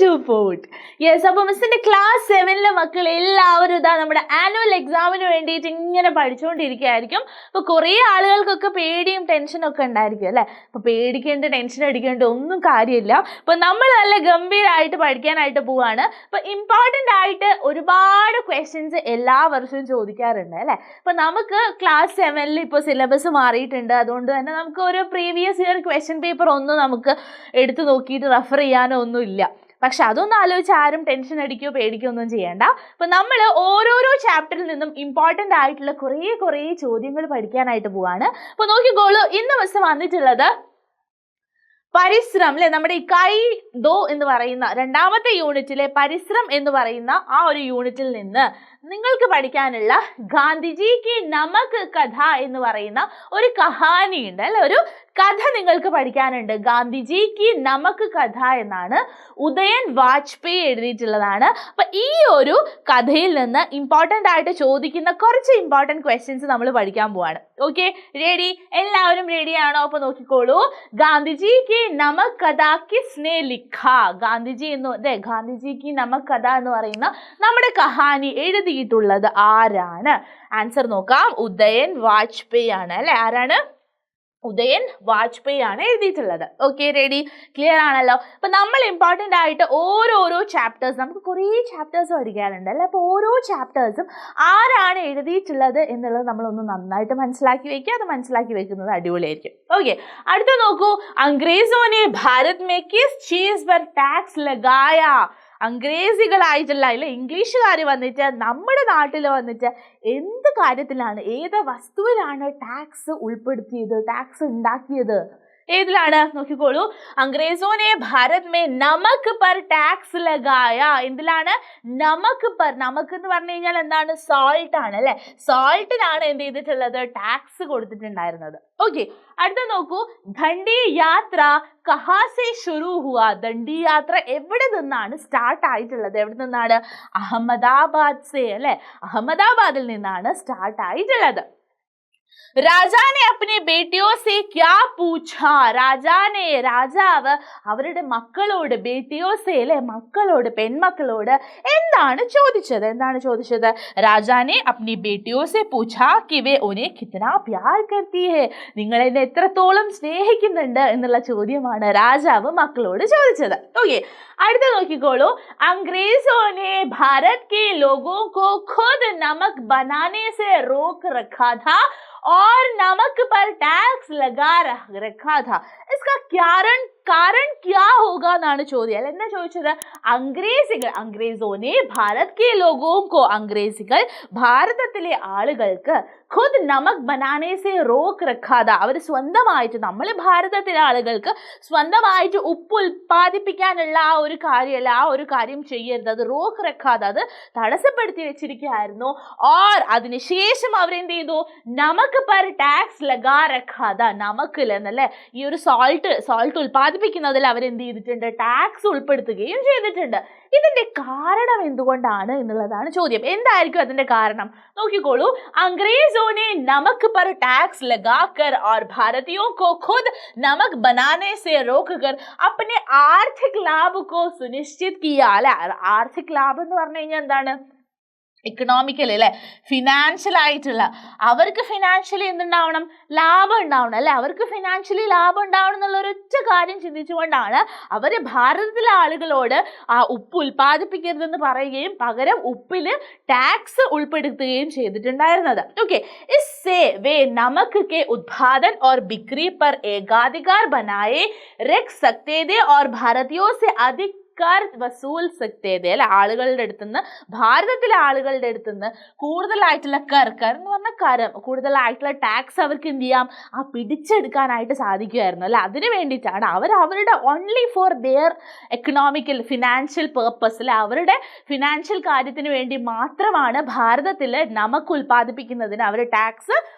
To പോട്ട് അപ്പോൾ class സെവനിലെ മക്കൾ എല്ലാവരും ഇതാ നമ്മുടെ ആനുവൽ എക്സാമിന് വേണ്ടിയിട്ട് ഇങ്ങനെ പഠിച്ചുകൊണ്ടിരിക്കുകയായിരിക്കും അപ്പോൾ കുറേ ആളുകൾക്കൊക്കെ പേടിയും ടെൻഷനും ഒക്കെ ഉണ്ടായിരിക്കും അല്ലേ? അപ്പോൾ പേടിക്കേണ്ട ടെൻഷൻ അടിക്കേണ്ട ഒന്നും കാര്യമില്ല. അപ്പോൾ നമ്മൾ നല്ല ഗംഭീരമായിട്ട് പഠിക്കാനായിട്ട് പോവാണ്. അപ്പോൾ ഇമ്പോർട്ടന്റ് ആയിട്ട് ഒരുപാട് ക്വസ്റ്റ്യൻസ് എല്ലാ വർഷവും ചോദിക്കാറുണ്ട് അല്ലേ? അപ്പോൾ നമുക്ക് ക്ലാസ് സെവനിൽ ഇപ്പോൾ സിലബസ് മാറിയിട്ടുണ്ട്. അതുകൊണ്ട് തന്നെ നമുക്ക് ഒരു പ്രീവിയസ് ഇയർ ക്വസ്റ്റ്യൻ പേപ്പർ ഒന്നും നമുക്ക് എടുത്തു നോക്കിയിട്ട് റെഫർ ചെയ്യാനോ ഒന്നുമില്ല പക്ഷെ അതൊന്നും ആലോചിച്ച് ആരും ടെൻഷൻ അടിക്കുകയോ പേടിക്കുകയോ ഒന്നും ചെയ്യണ്ട. അപ്പം നമ്മൾ ഓരോരോ ചാപ്റ്ററിൽ നിന്നും ഇമ്പോർട്ടന്റ് ആയിട്ടുള്ള കുറേ കുറേ ചോദ്യങ്ങൾ പഠിക്കാനായിട്ട് പോവാണ്. അപ്പോൾ നോക്കിക്കോളൂ ഇന്ന് മിസ് വന്നിട്ടുള്ളത് പരിശ്രം അല്ലെ നമ്മുടെ ഈ കൈ ദോ എന്ന് പറയുന്ന രണ്ടാമത്തെ യൂണിറ്റിലെ പരിശ്രം എന്ന് പറയുന്ന ആ ഒരു യൂണിറ്റിൽ നിന്ന് നിങ്ങൾക്ക് പഠിക്കാനുള്ള ഗാന്ധിജി കി നമക് കഥ എന്ന് പറയുന്ന ഒരു കഹാനി ഉണ്ട് അല്ലെ? ഒരു കഥ നിങ്ങൾക്ക് പഠിക്കാനുണ്ട്. ഗാന്ധിജി കി നമക് കഥ എന്നാണ് ഉദയൻ വാജ്പേയി എഴുതിയിട്ടുള്ളതാണ്. അപ്പൊ ഈ ഒരു കഥയിൽ നിന്ന് ഇമ്പോർട്ടന്റ് ആയിട്ട് ചോദിക്കുന്ന കുറച്ച് ഇമ്പോർട്ടന്റ് ക്വസ്റ്റ്യൻസ് നമ്മൾ പഠിക്കാൻ പോവാണ്. ഓക്കെ റെഡി എല്ലാവരും റെഡി ആണോ? അപ്പൊ നോക്കിക്കോളൂ. ഗാന്ധിജി കി നമക് കഥ കിസ്നെ ലിഖ. ഗാന്ധിജി എന്ന് അതെ ഗാന്ധിജി കി നമക് കഥ എന്ന് പറയുന്ന നമ്മുടെ കഹാനി എഴുതിയിട്ടുള്ളത് ആരാണ്? ആൻസർ നോക്കാം. ഉദയൻ വാജ്പേയി ആണ് അല്ലെ? ആരാണ്? ഉദയൻ വാജ്പേയി ആണ് എഴുതിയിട്ടുള്ളത്. ഓക്കെ റെഡി ക്ലിയർ ആണല്ലോ? അപ്പൊ നമ്മൾ ഇമ്പോർട്ടന്റ് ആയിട്ട് ഓരോരോ ചാപ്റ്റേഴ്സ് നമുക്ക് കുറേ ചാപ്റ്റേഴ്സ് പഠിക്കാനുണ്ട് അല്ലേ? അപ്പോൾ ഓരോ ചാപ്റ്റേഴ്സും ആരാണ് എഴുതിയിട്ടുള്ളത് എന്നുള്ളത് നമ്മളൊന്ന് നന്നായിട്ട് മനസ്സിലാക്കി വെക്കുക. അത് മനസ്സിലാക്കി വെക്കുന്നത് അടിപൊളിയായിരിക്കും. ഓക്കെ അടുത്ത നോക്കൂ. അംഗ്രേസോനെ ഭാരത് മേ കിസ് ചീസ് പർ ടാക്സ് ലഗായ. അംഗ്രേസികളായിട്ടുള്ള അല്ലെ ഇംഗ്ലീഷുകാർ വന്നിട്ട് നമ്മുടെ നാട്ടിൽ വന്നിട്ട് എന്ത് കാര്യത്തിലാണ് ഏത് വസ്തുവിലാണ് ടാക്സ് ഉൾപ്പെടുത്തിയത് ടാക്സ് ഉണ്ടാക്കിയത്? ഏതിലാണ്? നോക്കിക്കോളൂ. അംഗ്രേസോനെ ഭാരത് മേ നമക്ക് പർ ടാക്സ് ലഗായ. എന്തിലാണ്? നമക്ക് പർ നമുക്ക് എന്ന് പറഞ്ഞു കഴിഞ്ഞാൽ എന്താണ്? സോൾട്ട് ആണ് അല്ലെ? സോൾട്ടിനാണ് എന്ത് ചെയ്തിട്ടുള്ളത്? ടാക്സ് കൊടുത്തിട്ടുണ്ടായിരുന്നത്. ഓക്കെ അടുത്ത നോക്കൂ. ദണ്ഡി യാത്ര കഹാസെ ഷുറു ഹുവ. ദണ്ഡി യാത്ര എവിടെ നിന്നാണ് സ്റ്റാർട്ട് ആയിട്ടുള്ളത്? എവിടെ നിന്നാണ്? അഹമ്മദാബാദ് സെ അല്ലെ? അഹമ്മദാബാദിൽ നിന്നാണ് സ്റ്റാർട്ട് ആയിട്ടുള്ളത്. രാജാനെ അപ്പനെ ബേട്ടിയോ സെ ക്യാ പൂച്ച രാജാനെ രാജാവ് അവരുടെ മക്കളോട് ബേട്ടിയോ സെ അല്ലെ മക്കളോട് പെൺമക്കളോട് എന്താണ് ചോദിച്ചത് എന്താണ് ചോദിച്ചത് രാജാനെ അപ്നി ബേട്ടിയോ സെ പൂച്ച കിവെ ഒനെ കിത്തന പ്യാർ കർത്തി ഹേ നിങ്ങൾ എന്നെ എത്രത്തോളം സ്നേഹിക്കുന്നുണ്ട് എന്നുള്ള ചോദ്യമാണ് രാജാവ് മക്കളോട് ചോദിച്ചത് ഓക്കെ അടുത്ത നോക്കിക്കോളൂ അംഗ്രേസോനെ ഭാരത് के लोगों को खुद नमक बनाने से रोक रखा था और नमक पर टैक्स लगा रख- था। इसका कारण कारण क्या होगा എന്നാണ് ചോദ്യം അല്ല എന്താ ചോദിച്ചത് അംഗ്രേസികൾ അംഗ്രേസോനെ ഭാരത് കെ ലോകോംകോ അംഗ്രേസികൾ ഭാരതത്തിലെ ആളുകൾക്ക് ഖുദ് നമക് ബനാനെ സെ റോക്ക് റഖാത അവർ സ്വന്തമായിട്ട് നമ്മൾ ഭാരതത്തിലെ ആളുകൾക്ക് സ്വന്തമായിട്ട് ഉപ്പ് ഉൽപ്പാദിപ്പിക്കാനുള്ള ആ ഒരു കാര്യമല്ല ആ ഒരു കാര്യം ചെയ്യരുത് അത് റോക്ക് റഖാത അത് തടസ്സപ്പെടുത്തി വെച്ചിരിക്കുകയായിരുന്നു ഓർ അതിനുശേഷം അവരെന്ത് ചെയ്തു നമക്ക് പർ ടാക്സ് ലഗാ റഖാത നമക്കിൽ എന്നല്ലേ ഈ ഒരു സോൾട്ട് സോൾട്ട് ഉൽപ്പാദിപ്പിക്കുന്നതിൽ അവരെന്ത് ചെയ്തിട്ടുണ്ട് ടാക്സ് ഉൾപ്പെടുത്തുകയും ചെയ്തിട്ടുണ്ട് ഇതിന്റെ കാരണം എന്തുകൊണ്ടാണ് എന്നുള്ളതാണ് ചോദ്യം എന്തായിരിക്കും അതിന്റെ കാരണം നോക്കിക്കോളൂ अंग्रेजों ने नमक पर टैक्स लगाकर और भारतीयों को खुद नमक बनाने से रोककर अपने ആർത്ഥിക് ലാഭ് കോ സുനിശ്ചിത് കിയ അല്ലെ ആർത്ഥിക് ലാഭം എന്ന് പറഞ്ഞു കഴിഞ്ഞാൽ എന്താണ് എക്കണോമിക്കലി അല്ലെ? ഫിനാൻഷ്യൽ ആയിട്ടുള്ള. അവർക്ക് ഫിനാൻഷ്യലി എന്തുണ്ടാവണം? ലാഭം ഉണ്ടാവണം അല്ലെ? അവർക്ക് ഫിനാൻഷ്യലി ലാഭം ഉണ്ടാവണം എന്നുള്ള ഒരൊറ്റ കാര്യം ചിന്തിച്ചുകൊണ്ടാണ് അവർ ഭാരതത്തിലെ ആളുകളോട് ആ ഉപ്പ് ഉൽപ്പാദിപ്പിക്കരുതെന്ന് പറയുകയും പകരം ഉപ്പിൽ ടാക്സ് ഉൾപ്പെടുത്തുകയും ചെയ്തിട്ടുണ്ടായിരുന്നത്. ഓക്കെ ഇസ് സേ വേ നമുക്ക് കെ ഉത്പാദൻ ഓർ ബിക്രി പർ ഏകാധികാർ ബനായേ രക് സക്തേദേ ഓർ ഭാരതീയോ സെ അധിക് കർ വസൂൽ സക്തേതെ അല്ലെ ആളുകളുടെ അടുത്തുനിന്ന് ഭാരതത്തിലെ ആളുകളുടെ അടുത്തുനിന്ന് കൂടുതലായിട്ടുള്ള കർ കർ എന്ന് പറഞ്ഞാൽ കരം കൂടുതലായിട്ടുള്ള ടാക്സ് അവർക്ക് എന്ത് ചെയ്യാം? ആ പിടിച്ചെടുക്കാനായിട്ട് സാധിക്കുമായിരുന്നു അല്ലെ? അതിന് വേണ്ടിയിട്ടാണ് അവർ അവരുടെ only for their economical financial purpose അല്ലെ? അവരുടെ ഫിനാൻഷ്യൽ കാര്യത്തിന് വേണ്ടി മാത്രമാണ് ഭാരതത്തിൽ നമുക്ക് ഉൽപ്പാദിപ്പിക്കുന്നതിന് അവർ ടാക്സ്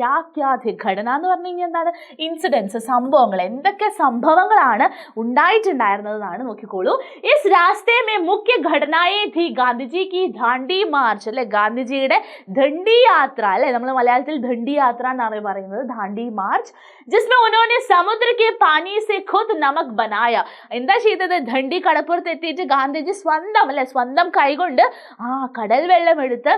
ക്യാക്യാധി ഘടന എന്ന് പറഞ്ഞു കഴിഞ്ഞാൽ എന്താണ്? ഇൻസിഡൻസ് സംഭവങ്ങൾ എന്തൊക്കെ സംഭവങ്ങളാണ് ഉണ്ടായിട്ടുണ്ടായിരുന്നതെന്നാണ് നോക്കിക്കോളൂ. ഇസ് രാസ്തേ മേ മുഖ്യ ഘടനയെ ധി ഗാന്ധിജി കി ധാണ്ടി മാർച്ച് അല്ലെ? ഗാന്ധിജിയുടെ ദണ്ഡി യാത്ര അല്ലെ? നമ്മൾ മലയാളത്തിൽ ദണ്ഡി യാത്ര എന്നാണ് പറയുന്നത് ധാണ്ടി മാർച്ച്. ജിസ്മെ ഉനോനെ സമുദ്രക്ക് പാനി സെ ഖുദ് നമക് ബനായ. എന്താ ചെയ്തത്? ദണ്ഡി കടപ്പുറത്ത് എത്തിയിട്ട് ഗാന്ധിജി സ്വന്തം അല്ലെ? സ്വന്തം കൈകൊണ്ട് ആ കടൽ വെള്ളം എടുത്ത്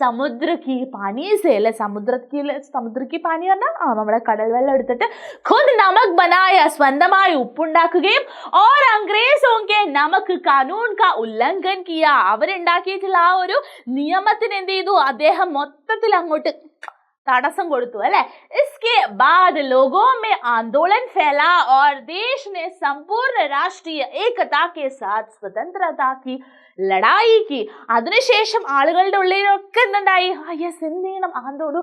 സമുദ്ര കി പാനി സെ അല്ലെ സമുദ്രക്കി സമുദ്ര കി പാനി പറഞ്ഞാൽ ആ നമ്മുടെ കടൽ വെള്ളം എടുത്തിട്ട് ഖുദ് നമക് ബനായ സ്വന്തമായി ഉപ്പുണ്ടാക്കുകയും ഓർ അംഗ്രേസോ കെ നമക് കാനൂൺ കാ ഉല്ലംഘൻ കിയ അവരുണ്ടാക്കിയിട്ടുള്ള ആ ഒരു നിയമത്തിന് എന്ത് ചെയ്തു അദ്ദേഹം മൊത്തത്തിൽ അങ്ങോട്ട് തടസ്സം കൊടുത്തു അല്ലെ इसके बाद लोगों में आंदोलन फैला और देश ने संपूर्ण राष्ट्रीय एकता के साथ स्वतंत्रता की ലഡായി കി അതിനുശേഷം ആളുകളുടെ ഉള്ളിലൊക്കെ എന്തുണ്ടായി? യെസ് എന്ത് ചെയ്യണം? ആന്തോളു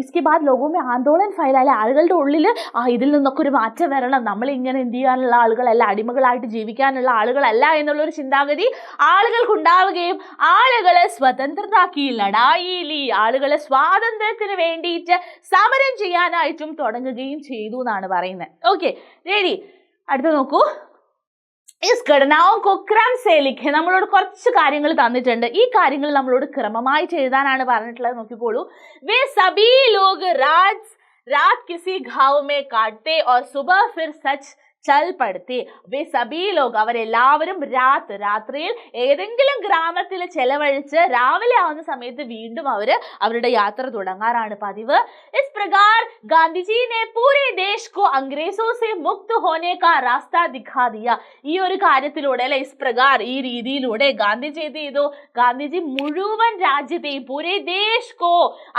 ഇസ്കി ബാദ് ലോകവുമേ ആന്തോളൻ ഫയലായ ആളുകളുടെ ഉള്ളിൽ ആ ഇതിൽ നിന്നൊക്കെ ഒരു മാറ്റം വരണം. നമ്മൾ ഇങ്ങനെ എന്ത് ചെയ്യാനുള്ള ആളുകളല്ല അടിമകളായിട്ട് ജീവിക്കാനുള്ള ആളുകളല്ല എന്നുള്ള ഒരു ചിന്താഗതി ആളുകൾക്ക് ഉണ്ടാവുകയും ആളുകളെ സ്വതന്ത്രതാക്കി ലഡായിലി ആളുകളെ സ്വാതന്ത്ര്യത്തിന് വേണ്ടിയിട്ട് സമരം ചെയ്യാനായിട്ടും തുടങ്ങുകയും ചെയ്തു എന്നാണ് പറയുന്നത്. ഓക്കെ റെഡി അടുത്ത് നോക്കൂ. ഇസ് ഘടനാവും കൊക്രാം സേലിഖ് നമ്മളോട് കുറച്ച് കാര്യങ്ങൾ തന്നിട്ടുണ്ട് ഈ കാര്യങ്ങൾ നമ്മളോട് ക്രമമായിട്ട് എഴുതാനാണ് പറഞ്ഞിട്ടുള്ളത് നോക്കിക്കോളൂ വേ സബി ലോഗ് രാജ് രാത് കിസി ഘാവ് മേ കാട്ടെ और सुबह फिर सच ചൽപ്പെടുത്തി. വേ സബീ ലോക അവരെല്ലാവരും രാത് രാത്രിയിൽ ഏതെങ്കിലും ഗ്രാമത്തിൽ ചെലവഴിച്ച് രാവിലെ ആവുന്ന സമയത്ത് വീണ്ടും അവർ അവരുടെ യാത്ര തുടങ്ങാറാണ് പതിവ്. ഇസ് പ്രകാർ ഗാന്ധിജിനെ പൂരെ ദേശ് കോ അംഗ്രേസോ സെ മുക്ത് ഹോനെ കാ റാസ്ത ദിഖാ ദിയ. ഈ ഒരു കാര്യത്തിലൂടെ അല്ലെ ഇസ് പ്രകാർ ഈ രീതിയിലൂടെ ഗാന്ധിജി എന്ത് ചെയ്തു? ഗാന്ധിജി മുഴുവൻ രാജ്യത്തെയും പൂരെ ദേശ് കോ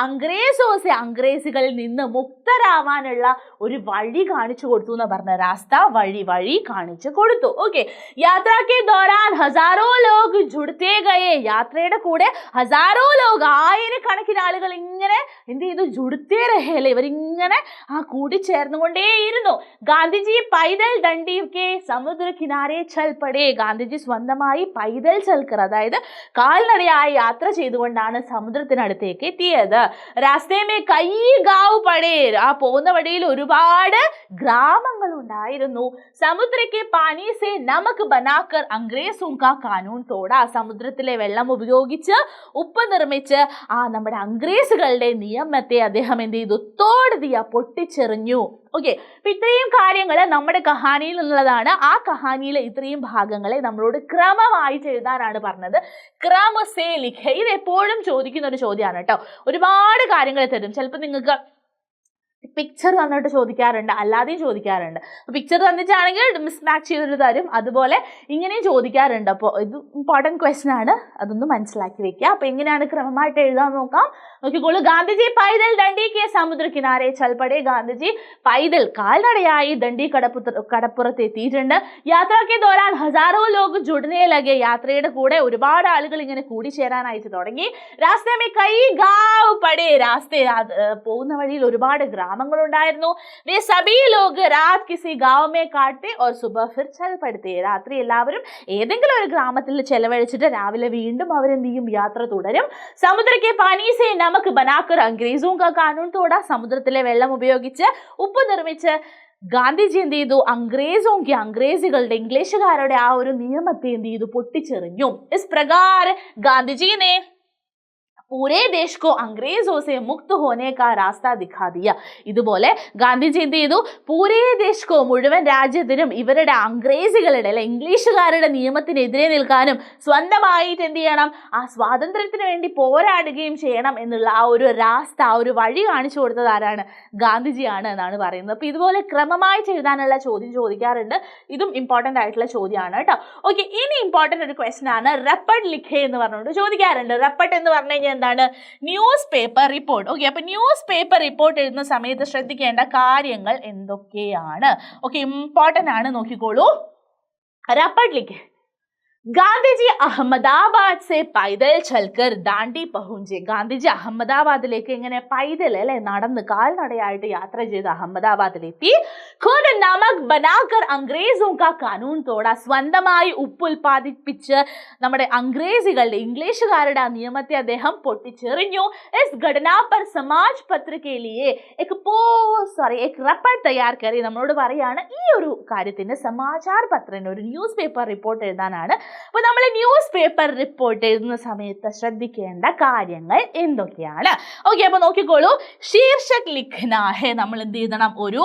അംഗ്രേസോ സെ അംഗ്രേസുകളിൽ നിന്ന് മുക്തരാവാനുള്ള ഒരു വഴി കാണിച്ചു കൊടുത്തു എന്ന് പറഞ്ഞ രാസ്ത വഴി വഴി കാണിച്ചു കൊടുത്തു. ഓക്കെ യാത്രയ്ക്ക് ദോരാൻ ഹസാരോ ലോക് ജുഡത്തെ ഗയേ. യാത്രയുടെ കൂടെ ഹസാരോ ലോക് ആയിരക്കണക്കിന് ആളുകൾ ഇങ്ങനെ എന്ത് ചെയ്തു? ജുഡത്തെ രഹേലെ ഇവരിങ്ങനെ ആ കൂടി ചേർന്നുകൊണ്ടേയിരുന്നു. ഗാന്ധിജി പൈതൽ ദണ്ഡിയൊക്കെ സമുദ്ര കിനാരെ ചൽപ്പടേ ഗാന്ധിജി സ്വന്തമായി പൈതൽ ചൽക്കർ അതായത് കാൽനടയായി യാത്ര ചെയ്തുകൊണ്ടാണ് സമുദ്രത്തിനടുത്തേക്ക് എത്തിയത്. രാസ്തേമേ കൈ ഗാവ് പടേ. ആ പോകുന്ന വഴിയിൽ ഒരുപാട് ഗ്രാമങ്ങൾ ഉണ്ടായിരുന്നു സമുദ്രക്കെ പാനി സെ നമക് ബനാക്കർ അംഗ്രേസും കാ കാനൂൺ തോട. സമുദ്രത്തിലെ വെള്ളം ഉപയോഗിച്ച് ഉപ്പ് നിർമ്മിച്ച് ആ നമ്മുടെ അംഗ്രേസുകളുടെ നിയമത്തെ അദ്ദേഹം എന്ത് ചെയ്തു? തോടുതിയ പൊട്ടിച്ചെറിഞ്ഞു. ഓക്കെ അപ്പൊ ഇത്രയും കാര്യങ്ങൾ നമ്മുടെ കഹാനിയിൽ നിന്നുള്ളതാണ്. ആ കഹാനിയിലെ ഇത്രയും ഭാഗങ്ങളെ നമ്മളോട് ക്രമമായിട്ട് എഴുതാനാണ് പറഞ്ഞത്. ക്രമസേ ലിഖ. ഇത് എപ്പോഴും ചോദിക്കുന്ന ഒരു ചോദ്യമാണ് കേട്ടോ. ഒരുപാട് കാര്യങ്ങൾ തരും. ചിലപ്പോൾ നിങ്ങൾക്ക് പിക്ചർ തന്നിട്ട് ചോദിക്കാറുണ്ട് അല്ലാതെയും ചോദിക്കാറുണ്ട്. പിക്ചർ തന്നിട്ടാണെങ്കിൽ മിസ് മാച്ച് ചെയ്തിട്ട് തരും. അതുപോലെ ഇങ്ങനെയും ചോദിക്കാറുണ്ട്. അപ്പോൾ ഇത് ഇമ്പോർട്ടന്റ് ക്വസ്റ്റൻ ആണ്. അതൊന്ന് മനസ്സിലാക്കി വെക്കുക. അപ്പോൾ എങ്ങനെയാണ് ക്രമമായിട്ട് എഴുതാൻ നോക്കാം? നോക്കിക്കോളൂ. ഗാന്ധിജി പൈതൽ ദണ്ഡി സമുദ്ര കിനാരെ ചൽപ്പടെ ഗാന്ധിജി പൈതൽ കാൽനടയായി ദണ്ഡി കടപ്പുറ കടപ്പുറത്തെത്തിയിട്ടുണ്ട് യാത്രയ്ക്ക് ദോരാൻ ഹസാറോ ലോക് ജുടനെ ലഗെ. യാത്രയുടെ കൂടെ ഒരുപാട് ആളുകൾ ഇങ്ങനെ കൂടിച്ചേരാനായിട്ട് തുടങ്ങി. രാസ്തമേ കൈ ഗാവ് പടേ. രാസ്തേ പോകുന്ന വഴിയിൽ ഒരുപാട് ഗ്രാമങ്ങളുണ്ടായിരുന്നു. വേ സബി ലോക് രാത് കിസി ഗാവമേ കാട്ടെ ഓർ സുബ ഫിർ രാത്രി എല്ലാവരും ഏതെങ്കിലും ഒരു ഗ്രാമത്തിൽ ചെലവഴിച്ചിട്ട് രാവിലെ വീണ്ടും അവരെന്ത് ചെയ്യും? യാത്ര തുടരും. സമുദ്രക്ക് പനീസേ നമ നമക്ക് ബനാക്കർ അംഗ്രേസും കാ കാനൂൺ തോട സമുദ്രത്തിലെ വെള്ളം ഉപയോഗിച്ച് ഉപ്പ് നിർമ്മിച്ച് ഗാന്ധിജി എന്ത് ചെയ്തു? അംഗ്രേസോങ്കി അംഗ്രേസികളുടെ ഇംഗ്ലീഷുകാരുടെ ആ ഒരു നിയമത്തെ എന്ത് ചെയ്തു? പൊട്ടിച്ചെറിഞ്ഞു. ഇസ് പ്രകാർ ഗാന്ധിജിനെ പൂരേ ദേശ് കോ മുക്ത ഹോനെ കാ രാസ്ത ദിഖാ ദിയ ഇതുപോലെ ഗാന്ധിജി എന്ത് ചെയ്തു? പൂരേ ദേശക്കോ മുഴുവൻ രാജ്യത്തിനും ഇവരുടെ അംഗ്രേസികളുടെ അല്ലെ ഇംഗ്ലീഷുകാരുടെ നിയമത്തിനെതിരെ നിൽക്കാനും സ്വന്തമായിട്ട് എന്ത് ചെയ്യണം? ആ സ്വാതന്ത്ര്യത്തിന് വേണ്ടി പോരാടുകയും ചെയ്യണം എന്നുള്ള ആ ഒരു രാസ്ത ആ ഒരു വഴി കാണിച്ചു കൊടുത്തത് ആരാണ്? ഗാന്ധിജിയാണ് എന്നാണ് പറയുന്നത്. അപ്പോൾ ഇതുപോലെ ക്രമമായി ചെയ്താനുള്ള ചോദ്യം ചോദിക്കാറുണ്ട്. ഇതും ഇമ്പോർട്ടന്റ് ആയിട്ടുള്ള ചോദ്യമാണ് കേട്ടോ. ഓക്കെ ഇനി ഇമ്പോർട്ടന്റ് ഒരു ക്വസ്റ്റൻ ആണ്. റെപ്പഡ് ലിഖേ എന്ന് പറഞ്ഞുകൊണ്ട് ചോദിക്കാറുണ്ട്. റെപ്പഡ് എന്ന് പറഞ്ഞു കഴിഞ്ഞാൽ എന്താണ്? ന്യൂസ് പേപ്പർ റിപ്പോർട്ട് ഓക്കെ അപ്പൊ ന്യൂസ് പേപ്പർ റിപ്പോർട്ട് എഴുതുന്ന സമയത്ത് ശ്രദ്ധിക്കേണ്ട കാര്യങ്ങൾ എന്തൊക്കെയാണ്? ഓക്കെ ഇമ്പോർട്ടന്റ് ആണ് നോക്കിക്കോളൂ. റപ്പഡ്ലിക്ക് ഗാന്ധിജി അഹമ്മദാബാദ് സെ പൈതൽ ചൽക്കർ ദാണ്ടി പഹുഞ്ചെ. ഗാന്ധിജി അഹമ്മദാബാദിലേക്ക് ഇങ്ങനെ പൈതൽ അല്ലെ നടന്ന് കാൽനടയായിട്ട് യാത്ര ചെയ്ത് അഹമ്മദാബാദിലെത്തി. ഖുദ് നമക് ബനാക്കർ അംഗ്രേസോ കാ കാനൂൺ തോട. സ്വന്തമായി ഉപ്പ് ഉൽപ്പാദിപ്പിച്ച് നമ്മുടെ അംഗ്രേസികളുടെ ഇംഗ്ലീഷുകാരുടെ ആ നിയമത്തെ അദ്ദേഹം പൊട്ടിച്ചെറിഞ്ഞു. എസ് ഘടനാ പർ സമാജ് പത്രികയിലെ എക് പോ സോറി എക് റപ്പർ തയ്യാർ നമ്മളോട് പറയാണ് ഈ ഒരു കാര്യത്തിന് സമാചാർ പത്രന് ഒരു ന്യൂസ് പേപ്പർ റിപ്പോർട്ട് എഴുതാനാണ്. അപ്പോൾ നമ്മൾ ന്യൂസ് പേപ്പർ റിപ്പോർട്ട് എഴുതുന്ന സമയത്ത് ശ്രദ്ധിക്കേണ്ട കാര്യങ്ങൾ എന്തൊക്കെയാണ്? ഓക്കെ അപ്പോൾ നോക്കിക്കോളൂ. ശീർഷക് ലിഖ്നാഹെ നമ്മൾ എന്ത് ചെയ്യണം ഒരു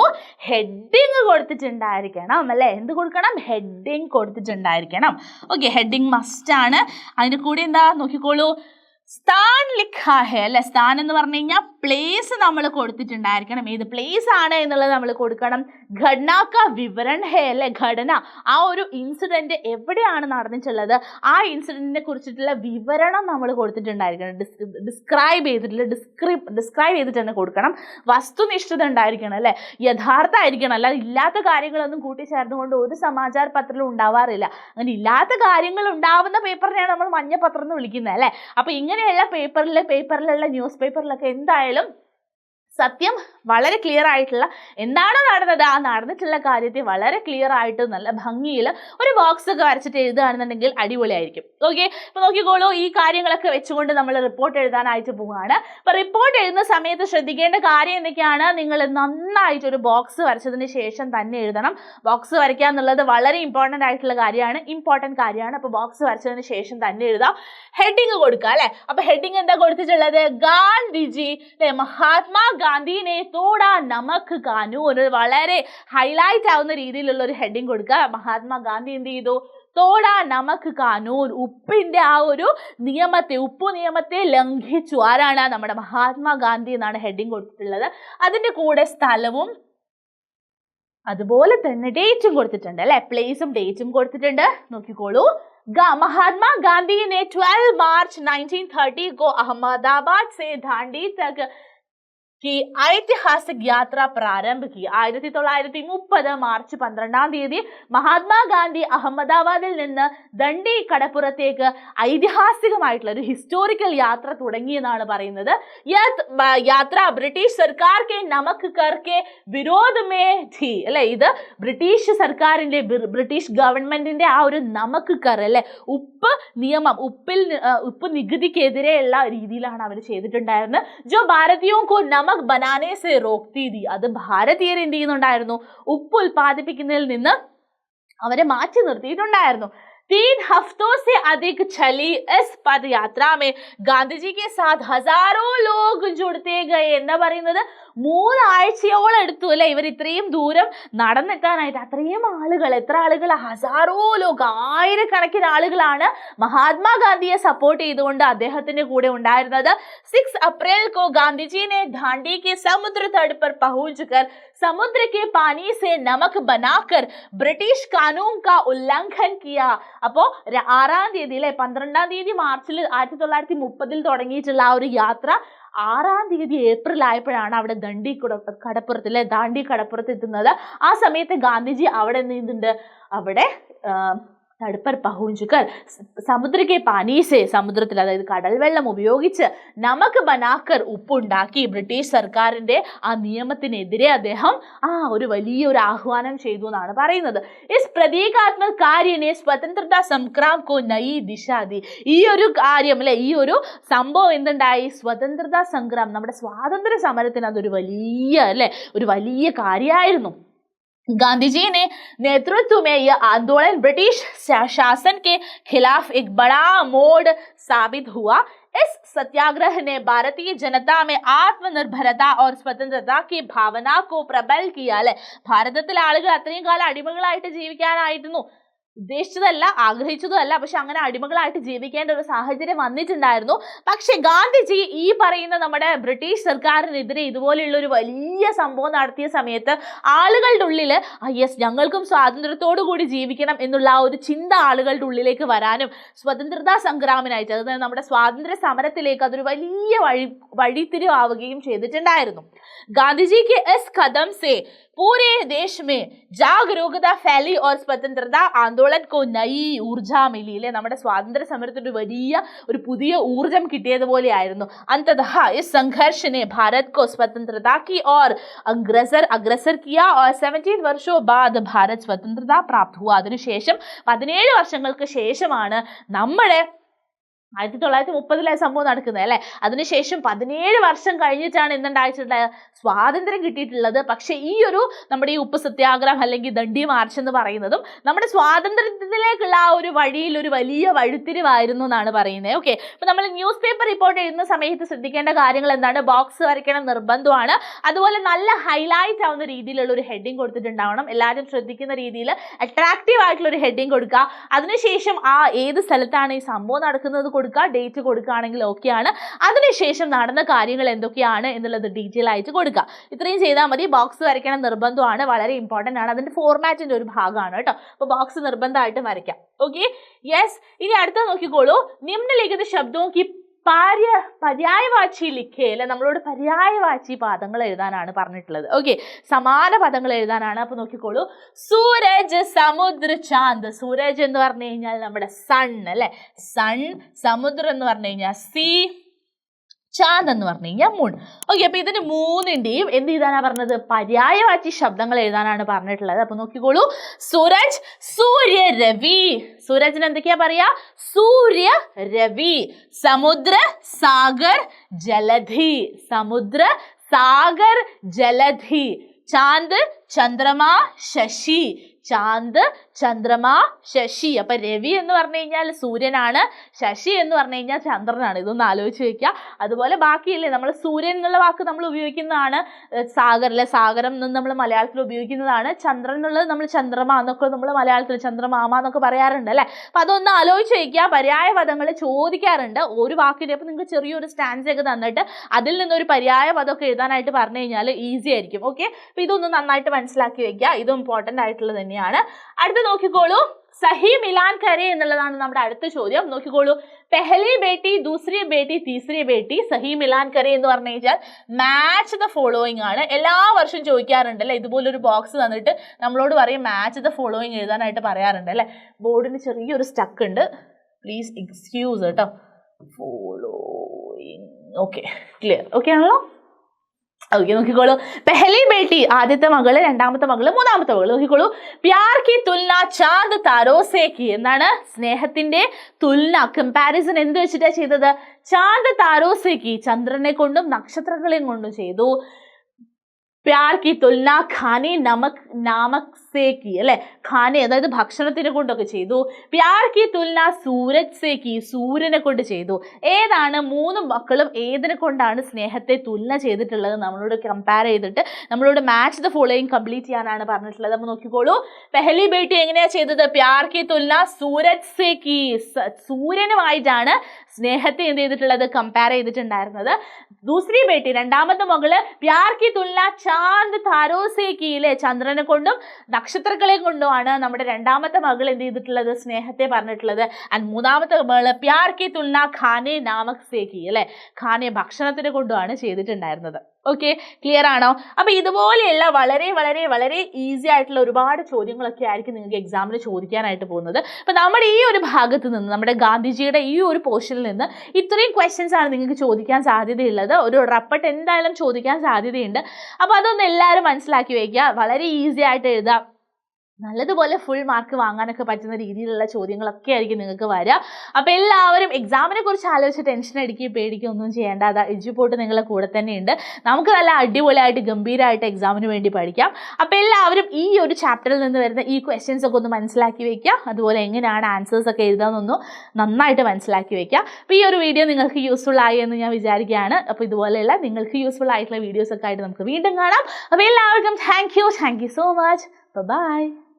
ഹെഡിങ് കൊടുത്തിട്ടുണ്ടായിരിക്കണം അല്ലേ? എന്ത് കൊടുക്കണം? ഹെഡിങ് കൊടുത്തിട്ടുണ്ടായിരിക്കണം. ഓക്കെ ഹെഡിങ് മസ്റ്റ് ആണ്. അതിന് കൂടി എന്താ? നോക്കിക്കോളൂ. സ്ഥാൻ ലിഖാ ഹെ അല്ലെ? സ്ഥാൻ എന്ന് പറഞ്ഞു കഴിഞ്ഞാൽ പ്ലേസ് നമ്മൾ കൊടുത്തിട്ടുണ്ടായിരിക്കണം. ഏത് പ്ലേസ് ആണ് എന്നുള്ളത് നമ്മൾ കൊടുക്കണം. ഘടനാക്ക വിവരൺ ഹേ അല്ലെ? ഘടന. ആ ഒരു ഇൻസിഡന്റ് എവിടെയാണ് നടന്നിട്ടുള്ളത്? ആ ഇൻസിഡന്റിനെ കുറിച്ചിട്ടുള്ള വിവരണം നമ്മൾ കൊടുത്തിട്ടുണ്ടായിരിക്കണം. ഡിസ്ക്രൈബ് ചെയ്തിട്ടുള്ള ഡിസ്ക്രിപ് ഡിസ്ക്രൈബ് ചെയ്തിട്ട് തന്നെ കൊടുക്കണം. വസ്തുനിഷ്ഠത ഉണ്ടായിരിക്കണം അല്ലേ? യഥാർത്ഥമായിരിക്കണം അല്ലാതെ ഇല്ലാത്ത കാര്യങ്ങളൊന്നും കൂട്ടിച്ചേർന്നുകൊണ്ട് ഒരു സമാചാര പത്രത്തിലും ഉണ്ടാവാറില്ല. അങ്ങനെ ഇല്ലാത്ത കാര്യങ്ങൾ ഉണ്ടാവുന്ന പേപ്പറിനെയാണ് നമ്മൾ മഞ്ഞ പത്രം എന്ന് വിളിക്കുന്നത് അല്ലേ? അപ്പോൾ ഇങ്ങനെയുള്ള പേപ്പറിൽ പേപ്പറിലുള്ള ന്യൂസ് പേപ്പറിലൊക്കെ എന്തായാലും தைலம் സത്യം വളരെ ക്ലിയർ ആയിട്ടുള്ള എന്താണ് നടന്നത് ആ നടന്നിട്ടുള്ള കാര്യത്തെ വളരെ ക്ലിയർ ആയിട്ട് നല്ല ഭംഗിയിൽ ഒരു ബോക്സ് ഒക്കെ വരച്ചിട്ട് എഴുതുകയാണെന്നുണ്ടെങ്കിൽ അടിപൊളിയായിരിക്കും. ഓക്കെ അപ്പോൾ നോക്കിക്കോളൂ ഈ കാര്യങ്ങളൊക്കെ വെച്ചുകൊണ്ട് നമ്മൾ റിപ്പോർട്ട് എഴുതാനായിട്ട് പോവുകയാണ് അപ്പോൾ റിപ്പോർട്ട് എഴുതുന്ന സമയത്ത് ശ്രദ്ധിക്കേണ്ട കാര്യം എന്തൊക്കെയാണ്? നിങ്ങൾ നന്നായിട്ട് ഒരു ബോക്സ് വരച്ചതിന് ശേഷം തന്നെ എഴുതണം. ബോക്സ് വരയ്ക്കുക എന്നുള്ളത് വളരെ ഇമ്പോർട്ടന്റ് ആയിട്ടുള്ള കാര്യമാണ് ഇമ്പോർട്ടന്റ് കാര്യമാണ്. അപ്പോൾ ബോക്സ് വരച്ചതിന് ശേഷം തന്നെ എഴുതാം. ഹെഡിങ് കൊടുക്കുക അല്ലേ? അപ്പോൾ ഹെഡിങ് എന്താ കൊടുത്തിട്ടുള്ളത്? ഗാന്ധിജി അല്ലെ? മഹാത്മാ ഗാന്ധിനെ തോടാ നമക്ക് കാനു ഒരു വളരെ ഹൈലൈറ്റ് ആവുന്ന രീതിയിലുള്ള ഒരു ഹെഡിങ് കൊടുക്കുക മഹാത്മാ ഗാന്ധി എന്ത് ചെയ്തു തോടാ നമക്ക് കാനൂൻ ഉപ്പിന്റെ ആ ഒരു നിയമത്തെ ഉപ്പു നിയമത്തെ ലംഘിച്ചു ആരാണ് നമ്മുടെ മഹാത്മാഗാന്ധി എന്നാണ് ഹെഡിങ് കൊടുത്തിട്ടുള്ളത് അതിന്റെ കൂടെ സ്ഥലവും അതുപോലെ തന്നെ ഡേറ്റും കൊടുത്തിട്ടുണ്ട് അല്ലെ പ്ലേസും ഡേറ്റും കൊടുത്തിട്ടുണ്ട് നോക്കിക്കോളൂ महात्मा गांधी ने 12 मार्च 1930 को अहमदाबाद से दांडी तक ഈ ഐതിഹാസിക് യാത്ര പ്രാരംഭിക്കുക. ആയിരത്തി തൊള്ളായിരത്തി മുപ്പത് മാർച്ച് പന്ത്രണ്ടാം തീയതി മഹാത്മാഗാന്ധി അഹമ്മദാബാദിൽ നിന്ന് ദണ്ഡി കടപ്പുറത്തേക്ക് ഐതിഹാസികമായിട്ടുള്ള ഒരു ഹിസ്റ്റോറിക്കൽ യാത്ര തുടങ്ങിയെന്നാണ് പറയുന്നത്. യാത്ര ബ്രിട്ടീഷ് സർക്കാർ കെ നമക്ക് കർക്കെ വിരോധമേ ധീ അല്ലെ? ഇത് ബ്രിട്ടീഷ് സർക്കാരിന്റെ ബ്രിട്ടീഷ് ഗവൺമെന്റിന്റെ ആ ഒരു നമക്ക് കർ അല്ലെ? ഉപ്പ് നിയമം ഉപ്പിൽ ഉപ്പ് നികുതിക്കെതിരെയുള്ള രീതിയിലാണ് അവർ ചെയ്തിട്ടുണ്ടായിരുന്നത്. ജോ ഭാരതീയവും നമ നമക് ബനാനെ സെ റോക്തി ദി. അത് ഭാരതീയർ എന്ത് ചെയ്യുന്നുണ്ടായിരുന്നു? ഉപ്പ് ഉൽപ്പാദിപ്പിക്കുന്നതിൽ നിന്ന് അവരെ മാറ്റി നിർത്തിയിട്ടുണ്ടായിരുന്നു. तीन हफ्तों से अधिक चली इस पदयात्रा में ഗാന്ധി ഗാന്ധിജിക്ക് സാധ് ഹസാരോ ലോക് ജുഡത്തെ ഗയ എന്താ പറയുന്നത്? മൂന്നാഴ്ചയോളം എടുത്തു അല്ലെ? ഇവർ ഇത്രയും ദൂരം നടന്നെത്താനായിട്ട് അത്രയും ആളുകൾ എത്ര ആളുകൾ? ഹസാരോ ലോക് ആയിരക്കണക്കിന് ആളുകളാണ് മഹാത്മാഗാന്ധിയെ സപ്പോർട്ട് ചെയ്തുകൊണ്ട് അദ്ദേഹത്തിന്റെ കൂടെ ഉണ്ടായിരുന്നത്. സിക്സ് അപ്രിൽ കോ ഗാന്ധിജിനെ ദാണ്ടി കെ സമുദ്ര തടുപ്പർ പഹൂജ് കർ समुद्र के पानी से नमक बनाकर ബ്രിട്ടീഷ് കാനൂൺ കാ ഉല്ലംഘൻ കിയ അപ്പോ ആറാം തീയതി അല്ലെ പന്ത്രണ്ടാം തീയതി മാർച്ചിൽ ആയിരത്തി തൊള്ളായിരത്തി മുപ്പതിൽ തുടങ്ങിയിട്ടുള്ള ആ ഒരു യാത്ര ആറാം തീയതി ഏപ്രിൽ ആയപ്പോഴാണ് അവിടെ ദണ്ഡി കടപ്പുറത്ത് അല്ലെ ദാണ്ടി കടപ്പുറത്ത് എത്തുന്നത് ആ സമയത്ത് ഗാന്ധിജി അവിടെ എന്തുണ്ട് അവിടെ തടുപ്പർ പഹുഞ്ചുക്കൾ സമുദ്രക്കെ പാനീസെ സമുദ്രത്തിൽ അതായത് കടൽ വെള്ളം ഉപയോഗിച്ച് നമുക്ക് ബനാക്കർ ഉപ്പുണ്ടാക്കി ബ്രിട്ടീഷ് സർക്കാരിന്റെ ആ നിയമത്തിനെതിരെ അദ്ദേഹം ആ ഒരു വലിയ ഒരു ആഹ്വാനം ചെയ്തു എന്നാണ് പറയുന്നത്. ഇസ് പ്രതീകാത്മക കാര്യനെ സ്വതന്ത്രത സംക്രാം കോ നൈ ദിശാദി ഈ ഒരു കാര്യം അല്ലെ ഈ ഒരു സംഭവം എന്തുണ്ടായി? സ്വതന്ത്രത സംഗ്രാം നമ്മുടെ സ്വാതന്ത്ര്യ സമരത്തിന് അതൊരു വലിയ അല്ലെ ഒരു വലിയ കാര്യമായിരുന്നു गांधी जी ने नेतृत्व में यह आंदोलन ब्रिटिश शासन के खिलाफ एक बड़ा मोड़ साबित हुआ इस सत्याग्रह ने भारतीय जनता में ആത്മനിർഭരത और स्वतंत्रता की भावना को प्रबल किया അല്ലെ ഭാരതത്തിലെ ആളുകൾ അത്രയും കാലം അടിമകളായിട്ട് ജീവിക്കാനായിരുന്നു ഉദ്ദേശിച്ചതല്ല ആഗ്രഹിച്ചതല്ല പക്ഷെ അങ്ങനെ അടിമകളായിട്ട് ജീവിക്കേണ്ട ഒരു സാഹചര്യം വന്നിട്ടുണ്ടായിരുന്നു. പക്ഷെ ഗാന്ധിജി ഈ പറയുന്ന നമ്മുടെ ബ്രിട്ടീഷ് സർക്കാരിനെതിരെ ഇതുപോലെയുള്ള ഒരു വലിയ സംഭവം നടത്തിയ സമയത്ത് ആളുകളുടെ ഉള്ളിൽ യെസ് ഞങ്ങൾക്കും സ്വാതന്ത്ര്യത്തോടു കൂടി ജീവിക്കണം എന്നുള്ള ആ ഒരു ചിന്ത ആളുകളുടെ ഉള്ളിലേക്ക് വരാനും സ്വതന്ത്രതാ സംഗ്രാമിനായിട്ട് അതായത് നമ്മുടെ സ്വാതന്ത്ര്യ സമരത്തിലേക്ക് അതൊരു വലിയ വഴി വഴിത്തിരിവാവുകയും ചെയ്തിട്ടുണ്ടായിരുന്നു. ഗാന്ധിജിക്ക് എസ് കദം സേ പൂരേ ദേശ് മേ ജാഗരൂകത ഫലി ഓർ സ്വതന്ത്രതാ ആന്തോളൻ ബോളൻ കൊന്ന ഈ അല്ലെ നമ്മുടെ സ്വാതന്ത്ര്യ സമരത്തിന്റെ വലിയ ഒരു പുതിയ ഊർജം കിട്ടിയതുപോലെയായിരുന്നു അന്തതഃ ഈ സംഘർഷനെ ഭാരത് കോ സ്വതന്ത്രത കി ഓർ അഗ്രസർ അഗ്രസർ കിയ ഓർ സെവന്റീൻ വർഷോ ബാദ് ഭാരത് സ്വതന്ത്രത പ്രാപ്ത്. അതിനുശേഷം പതിനേഴ് വർഷങ്ങൾക്ക് ശേഷമാണ് നമ്മുടെ ആയിരത്തി തൊള്ളായിരത്തി മുപ്പതിലെ സംഭവം നടക്കുന്നത് അല്ലേ? അതിനുശേഷം പതിനേഴ് വർഷം കഴിഞ്ഞിട്ടാണ് എന്തുണ്ടായിട്ടുള്ളത് സ്വാതന്ത്ര്യം കിട്ടിയിട്ടുള്ളത്. പക്ഷെ ഈ ഒരു നമ്മുടെ ഈ ഉപ്പ് സത്യാഗ്രഹം അല്ലെങ്കിൽ ദണ്ഡി മാർച്ച് എന്ന് പറയുന്നതും നമ്മുടെ സ്വാതന്ത്ര്യത്തിലേക്കുള്ള ആ ഒരു വഴിയിൽ ഒരു വലിയ വഴിത്തിരിവായിരുന്നു എന്നാണ് പറയുന്നത്. ഓക്കെ ഇപ്പൊ നമ്മൾ ന്യൂസ് പേപ്പർ റിപ്പോർട്ട് എഴുതുന്ന സമയത്ത് ശ്രദ്ധിക്കേണ്ട കാര്യങ്ങൾ എന്താണ്? ബോക്സ് വരയ്ക്കണം നിർബന്ധമാണ്. അതുപോലെ നല്ല ഹൈലൈറ്റ് ആവുന്ന രീതിയിലുള്ള ഒരു ഹെഡിങ് കൊടുത്തിട്ടുണ്ടാവണം. എല്ലാവരും ശ്രദ്ധിക്കുന്ന രീതിയിൽ അട്രാക്റ്റീവ് ആയിട്ടുള്ള ഒരു ഹെഡിങ് കൊടുക്കുക. അതിനുശേഷം ആ ഏത് സ്ഥലത്താണ് ഈ സംഭവം നടക്കുന്നത് കൊടുക്കുക ഡേറ്റ് കൊടുക്കുകയാണെങ്കിൽ ഓക്കെയാണ് അതിനുശേഷം നടന്ന കാര്യങ്ങൾ എന്തൊക്കെയാണ് എന്നുള്ളത് ഡീറ്റെയിൽ ആയിട്ട് കൊടുക്കുക. ഇത്രയും ചെയ്താൽ മതി. ബോക്സ് വരയ്ക്കണം നിർബന്ധമാണ്. വളരെ ഇമ്പോർട്ടന്റ് ആണ്. അതിന്റെ ഫോർമാറ്റിന്റെ ഒരു ഭാഗമാണ് കേട്ടോ. അപ്പോൾ ബോക്സ് നിർബന്ധമായിട്ടും വരയ്ക്കാം. ഓക്കെ യെസ് ഇനി അടുത്ത നോക്കിക്കോളൂ. നിമ്നലിഖിത ശബ്ദവും കി പാര്യ പര്യായവാച്ചി ലിഖേ അല്ലെ നമ്മളോട് പര്യായവാച്ചി പാദങ്ങൾ എഴുതാനാണ് പറഞ്ഞിട്ടുള്ളത്. ഓക്കെ സമാന പദങ്ങൾ എഴുതാനാണ് അപ്പൊ നോക്കിക്കോളൂ. സൂരജ് സമുദ്ര ചാന്ത്. സൂരജ് എന്ന് പറഞ്ഞു കഴിഞ്ഞാൽ നമ്മുടെ സൺ അല്ലെ? സൺ സമുദ്രം എന്ന് പറഞ്ഞു കഴിഞ്ഞാൽ സീ ചാന്ദ് എന്ന് പറഞ്ഞു കഴിഞ്ഞാൽ മൂൺ. ഓക്കെ അപ്പൊ ഇതിന് മൂന്നിന്റെയും എന്ത് ചെയ്താനാ പറഞ്ഞത്? പര്യായവാചി ശബ്ദങ്ങൾ എഴുതാനാണ് പറഞ്ഞിട്ടുള്ളത്. അപ്പൊ നോക്കിക്കോളൂ. സൂരജ് സൂര്യ രവി സൂരജിന് എന്തൊക്കെയാ പറയാ? സൂര്യ രവി സമുദ്ര സാഗർ ജലധി. സമുദ്ര സാഗർ ജലധി. ചാന്ത് ചന്ദ്രമ ശശി. ചാന്ദ് ചന്ദ്രമ ശശി. അപ്പൊ രവി എന്ന് പറഞ്ഞു കഴിഞ്ഞാൽ സൂര്യനാണ്. ശശി എന്ന് പറഞ്ഞു കഴിഞ്ഞാൽ ചന്ദ്രനാണ്. ഇതൊന്ന് ആലോചിച്ച് വെക്കുക അതുപോലെ ബാക്കിയില്ലേ നമ്മൾ സൂര്യൻ എന്നുള്ള വാക്ക് നമ്മൾ ഉപയോഗിക്കുന്നതാണ്. സാഗർ അല്ലെ സാഗരം എന്ന് നമ്മൾ മലയാളത്തിൽ ഉപയോഗിക്കുന്നതാണ്. ചന്ദ്രൻ എന്നുള്ളത് നമ്മൾ ചന്ദ്രമ എന്നൊക്കെ നമ്മൾ മലയാളത്തിൽ ചന്ദ്രമാമ എന്നൊക്കെ പറയാറുണ്ട് അല്ലേ? അപ്പൊ അതൊന്ന് ആലോചിച്ച് വെക്കുക പര്യായ പദങ്ങൾ ചോദിക്കാറുണ്ട്. ഒരു വാക്കിന്റെ അപ്പൊ നിങ്ങൾക്ക് ചെറിയൊരു സ്റ്റാൻസ് ഒക്കെ തന്നിട്ട് അതിൽ നിന്നൊരു പര്യായ പദമൊക്കെ എഴുതാനായിട്ട് പറഞ്ഞു കഴിഞ്ഞാൽ ഈസി ആയിരിക്കും. ഓക്കെ? അപ്പൊ ഇതൊന്ന് നന്നായിട്ട് മനസ്സിലാക്കി വെക്കുക ഇതും ഇമ്പോർട്ടന്റ് ആയിട്ടുള്ളത് തന്നെയാണ്. അടുത്ത നോക്കിക്കോളൂ. സഹി മിലാൻ കരെ എന്നുള്ളതാണ് നമ്മുടെ അടുത്ത ചോദ്യം. നോക്കിക്കോളൂ. പെഹലി ബേട്ടി ദൂസരി ബേട്ടി തീസരി ബേട്ടി സഹി മിലാൻ കരെ എന്ന് പറഞ്ഞു കഴിഞ്ഞാൽ മാച്ച് ദ ഫോളോയിങ് ആണ്. എല്ലാ വർഷവും ചോദിക്കാറുണ്ട് അല്ലേ? ഇതുപോലൊരു ബോക്സ് തന്നിട്ട് നമ്മളോട് പറയും മാച്ച് ദ ഫോളോയിങ് എഴുതാനായിട്ട് പറയാറുണ്ട് അല്ലേ? ബോർഡിന് ചെറിയൊരു സ്റ്റക്ക് ഉണ്ട്. പ്ലീസ് എക്സ്ക്യൂസ് കേട്ടോ. ഫോളോയിങ് ഓക്കെ ക്ലിയർ ഓക്കെ ആണല്ലോ? ഓക്കെ നോക്കിക്കോളൂ. പെഹലി ബേട്ടി ആദ്യത്തെ മകൾ രണ്ടാമത്തെ മകൾ മൂന്നാമത്തെ മകൾ നോക്കിക്കോളൂ. പ്യാർ കി തുൽന ചാന്ദ് താരോസേക്ക് എന്നാണ് സ്നേഹത്തിന്റെ തുൽന. കമ്പാരിസൺ എന്ത് വെച്ചിട്ടാ ചെയ്തത്? ചാന്ദ് താരോസേക്ക് ചന്ദ്രനെ കൊണ്ടും നക്ഷത്രങ്ങളെയും കൊണ്ടും ചെയ്തു. പ്യാർ കി തുൽന ഖാനി നമക് നാമക് സേക്കി അല്ലെ? ഖാനെ അതായത് ഭക്ഷണത്തിനെ കൊണ്ടൊക്കെ ചെയ്തു. പ്യാർ കി തുൽന സൂരജ് സേക്കി സൂര്യനെ കൊണ്ട് ചെയ്തു. ഏതാണ് മൂന്ന് മക്കളും ഏതിനെ കൊണ്ടാണ് സ്നേഹത്തെ തുലന ചെയ്തിട്ടുള്ളത് നമ്മളോട് കമ്പയർ ചെയ്തിട്ട് നമ്മളോട് മാച്ച് ദ ഫോളോയിങ് കംപ്ലീറ്റ് ചെയ്യാനാണ് പറഞ്ഞിട്ടുള്ളത്. നമ്മൾ നോക്കിക്കോളൂ. പെഹലി ബേട്ടി എങ്ങനെയാ ചെയ്തത്? പ്യാർ കി തുലന സൂരജ് സേക്കി. സൂര്യനുമായിട്ടാണ് സ്നേഹത്തെ എന്ത് ചെയ്തിട്ടുള്ളത്? കമ്പയർ ചെയ്തിട്ടുണ്ടായിരുന്നത്. ദൂസരി ബേട്ടി രണ്ടാമത്തെ മകൾ പ്യാർ കി തുലന ചാന്ദ് താരോസേക്കി ചന്ദ്രനെ കൊണ്ടും നക്ഷത്രങ്ങളെ കൊണ്ടുമാണ് നമ്മുടെ രണ്ടാമത്തെ മകൾ എന്ത് ചെയ്തിട്ടുള്ളത്? സ്നേഹത്തെ പറഞ്ഞിട്ടുള്ളത്. ആൻഡ് മൂന്നാമത്തെ മകൾ പ്യാർ കി തുൽന ഖാനെ നാമക് സേക്കി അല്ലെ? ഖാനെ ഭക്ഷണത്തിനെ കൊണ്ടുമാണ് ചെയ്തിട്ടുണ്ടായിരുന്നത്. ഓക്കെ ക്ലിയർ ആണോ? അപ്പൊ ഇതുപോലെയുള്ള വളരെ വളരെ വളരെ ഈസി ആയിട്ടുള്ള ഒരുപാട് ചോദ്യങ്ങളൊക്കെ ആയിരിക്കും നിങ്ങൾക്ക് എക്സാമിന് ചോദിക്കാനായിട്ട് പോകുന്നത്. അപ്പൊ നമ്മുടെ ഈ ഒരു ഭാഗത്ത് നിന്ന് നമ്മുടെ ഗാന്ധിജിയുടെ ഈ ഒരു പോർഷനിൽ നിന്ന് ഇത്രയും ക്വസ്റ്റ്യൻസ് ആണ് നിങ്ങൾക്ക് ചോദിക്കാൻ സാധ്യതയുള്ളത്. ഒരു റപ്പട്ട് എന്തായാലും ചോദിക്കാൻ സാധ്യതയുണ്ട്. അപ്പൊ അതൊന്ന് എല്ലാവരും മനസ്സിലാക്കി വയ്ക്കുക. വളരെ ഈസി ആയിട്ട് എഴുതാം. നല്ലതുപോലെ ഫുൾ മാർക്ക് വാങ്ങാനൊക്കെ പറ്റുന്ന രീതിയിലുള്ള ചോദ്യങ്ങളൊക്കെ ആയിരിക്കും നിങ്ങൾക്ക് വരിക അപ്പോൾ എല്ലാവരും എക്സാമിനെ കുറിച്ച് ആലോചിച്ച് ടെൻഷൻ അടിക്കുകയും പേടിക്കുകയും ഒന്നും ചെയ്യേണ്ട. അതാ എഡ്യൂപോട്ട് നിങ്ങളെ കൂടെ തന്നെയുണ്ട് നമുക്ക് നല്ല അടിപൊളിയായിട്ട് ഗംഭീരമായിട്ട് എക്സാമിന് വേണ്ടി പഠിക്കാം. അപ്പോൾ എല്ലാവരും ഈ ഒരു ചാപ്റ്ററിൽ നിന്ന് വരുന്ന ഈ ക്വസ്റ്റ്യൻസ് ഒക്കെ ഒന്ന് മനസ്സിലാക്കി വയ്ക്കുക. അതുപോലെ എങ്ങനെയാണ് ആൻസേഴ്സ് ഒക്കെ എഴുതാമെന്നൊന്നും നന്നായിട്ട് മനസ്സിലാക്കി വെക്കുക അപ്പോൾ ഈ ഒരു വീഡിയോ നിങ്ങൾക്ക് യൂസ്ഫുൾ ആയി എന്ന് ഞാൻ വിചാരിക്കുകയാണ്. അപ്പോൾ ഇതുപോലെയുള്ള നിങ്ങൾക്ക് യൂസ്ഫുൾ ആയിട്ടുള്ള വീഡിയോസ് ഒക്കെ ആയിട്ട് നമുക്ക് വീണ്ടും കാണാം. അപ്പോൾ എല്ലാവർക്കും thank you thank you so much bye